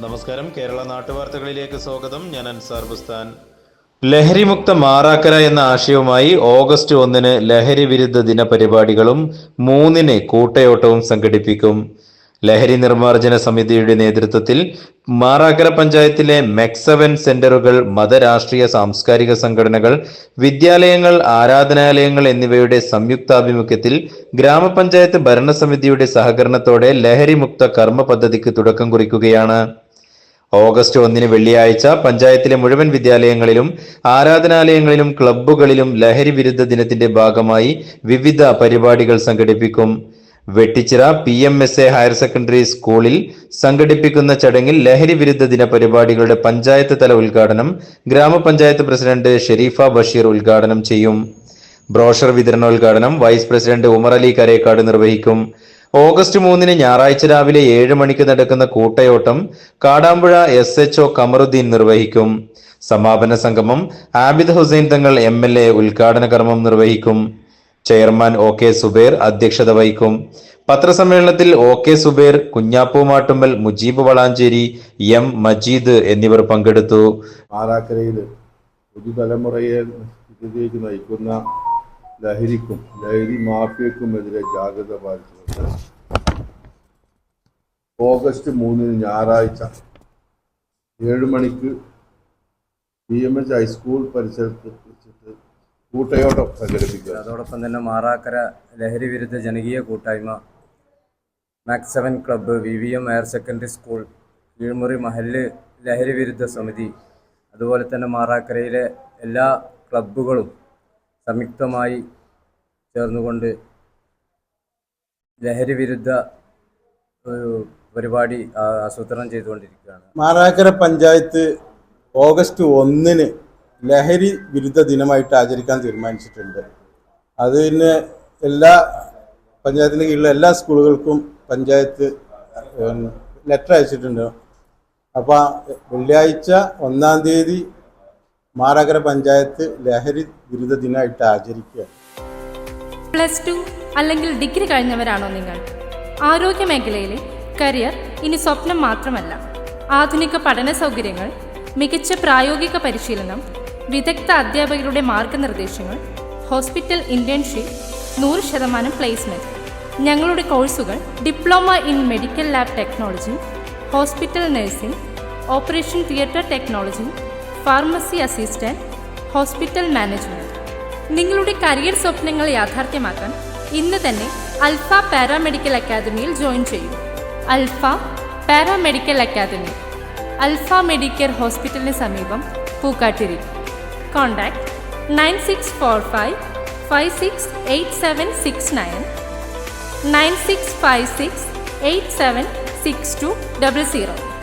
നമസ്കാരം. കേരള നാട്ടുവാർത്തകളിലേക്ക് സ്വാഗതം. ഞാൻ അൻസാർ ബുസ്താൻ. ലഹരിമുക്ത മാറാക്കര എന്ന ആശയവുമായി ഓഗസ്റ്റ് ഒന്നിന് ലഹരി വിരുദ്ധ ദിന പരിപാടികളും മൂന്നിന് കൂട്ടയോട്ടവും സംഘടിപ്പിക്കും. ലഹരി നിർമ്മാർജന സമിതിയുടെ നേതൃത്വത്തിൽ മാറാക്കര പഞ്ചായത്തിലെ മെക്സവൻ സെന്ററുകൾ മതരാഷ്ട്രീയ സാംസ്കാരിക സംഘടനകൾ വിദ്യാലയങ്ങൾ ആരാധനാലയങ്ങൾ എന്നിവയുടെ സംയുക്താഭിമുഖ്യത്തിൽ ഗ്രാമപഞ്ചായത്ത് ഭരണസമിതിയുടെ സഹകരണത്തോടെ ലഹരിമുക്ത കർമ്മ പദ്ധതിക്ക് തുടക്കം കുറിക്കുകയാണ്. ഓഗസ്റ്റ് ഒന്നിന് വെള്ളിയാഴ്ച പഞ്ചായത്തിലെ മുഴുവൻ വിദ്യാലയങ്ങളിലും ആരാധനാലയങ്ങളിലും ക്ലബ്ബുകളിലും ലഹരി വിരുദ്ധ ദിനത്തിന്റെ ഭാഗമായി വിവിധ പരിപാടികൾ സംഘടിപ്പിക്കും. Vettichira P M S A higher secondary സ്കൂളിൽ സംഘടിപ്പിക്കുന്ന ചടങ്ങിൽ ലഹരി വിരുദ്ധ ദിന പരിപാടികളുടെ പഞ്ചായത്ത് തല ഉദ്ഘാടനം ഗ്രാമപഞ്ചായത്ത് പ്രസിഡന്റ് ഷെരീഫ ബഷീർ ഉദ്ഘാടനം ചെയ്യും. ബ്രോഷർ വിതരണോദ്ഘാടനം വൈസ് പ്രസിഡന്റ് ഉമർ അലി കരേക്കാട് നിർവഹിക്കും. ഓഗസ്റ്റ് മൂന്നിന് ഞായറാഴ്ച രാവിലെ ഏഴ് മണിക്ക് നടക്കുന്ന കൂട്ടയോട്ടം Kadampuzha S H O Kamaruddin നിർവഹിക്കും. സമാപന സംഗമം Abid Hussain Thangal M L A ഉദ്ഘാടന കർമ്മം നിർവഹിക്കും. ചെയർമാൻ ഒ കെ സുബേർ അധ്യക്ഷത വഹിക്കും. പത്രസമ്മേളനത്തിൽ O K Suber Kunjappu Mattumbal Mujeeb Valanchery M Majeed എന്നിവർ പങ്കെടുത്തു. പുതുതലമുറയെ നയിക്കുന്ന ലഹരിക്കും ലഹരി മാഫിയക്കുമെതിരെ ജാഗ്രത പാലിച്ചുകൊണ്ട് ഓഗസ്റ്റ് മൂന്നിന് ഞായറാഴ്ച ഏഴ് മണിക്ക് പി എം എച്ച് ഹൈസ്കൂൾ പരിസരത്ത് വെച്ചിട്ട് കൂട്ടയോട്ടം സംഘടിപ്പിക്കുക. അതോടൊപ്പം തന്നെ മാറാക്കര ലഹരി വിരുദ്ധ ജനകീയ കൂട്ടായ്മ Max seven club V V M higher secondary school Keezhmuri മഹല്ല് ലഹരി വിരുദ്ധ സമിതി അതുപോലെ തന്നെ മാറാക്കരയിലെ എല്ലാ ക്ലബ്ബുകളും സംയുക്തമായി ചേർന്നുകൊണ്ട് ലഹരി വിരുദ്ധ ഒരു പരിപാടി ആസൂത്രണം ചെയ്തുകൊണ്ടിരിക്കുകയാണ്. മാറാക്കര പഞ്ചായത്ത് ഓഗസ്റ്റ് ഒന്നിന് ലഹരി വിരുദ്ധ ദിനമായിട്ട് ആചരിക്കാൻ തീരുമാനിച്ചിട്ടുണ്ട്. അതിന് എല്ലാ പഞ്ചായത്തിന്റെ കീഴിലെ എല്ലാ സ്കൂളുകൾക്കും പഞ്ചായത്ത് ലെറ്റർ അയച്ചിട്ടുണ്ട്. അപ്പോൾ വെള്ളിയാഴ്ച ഒന്നാം തീയതി മാറാക്കര പഞ്ചായത്ത് ലഹരി വിരുദ്ധ ദിനമായിട്ട് ആചരിക്കുക പ്ലസ് ടു അല്ലെങ്കിൽ ഡിഗ്രി കഴിഞ്ഞവരാണോ നിങ്ങൾ? ആരോഗ്യ മേഖലയിലെ കരിയർ ഇനി സ്വപ്നം മാത്രമല്ല. ആധുനിക പഠന സൗകര്യങ്ങൾ മികച്ച പ്രായോഗിക പരിശീലനം വിദഗ്ധ അധ്യാപകരുടെ മാർഗനിർദ്ദേശങ്ങൾ ഹോസ്പിറ്റൽ ഇന്റേൺഷിപ്പ് നൂറ് ശതമാനം പ്ലേസ്മെന്റ്. ഞങ്ങളുടെ കോഴ്സുകൾ diploma in medical lab technology hospital nursing operation theatre technology pharmacy assistant hospital management. നിങ്ങളുടെ കരിയർ സ്വപ്നങ്ങൾ യാഥാർത്ഥ്യമാക്കാൻ ഇന്ന് തന്നെ അൽഫ പാരാമെഡിക്കൽ അക്കാദമിയിൽ ജോയിൻ ചെയ്യൂ. Alpha paramedical academy. Alpha medical ഹോസ്പിറ്റലിന് സമീപം Pookkattiri. Contact nine six four five five six eight seven six nine. Nine six five six eight seven six two double zero.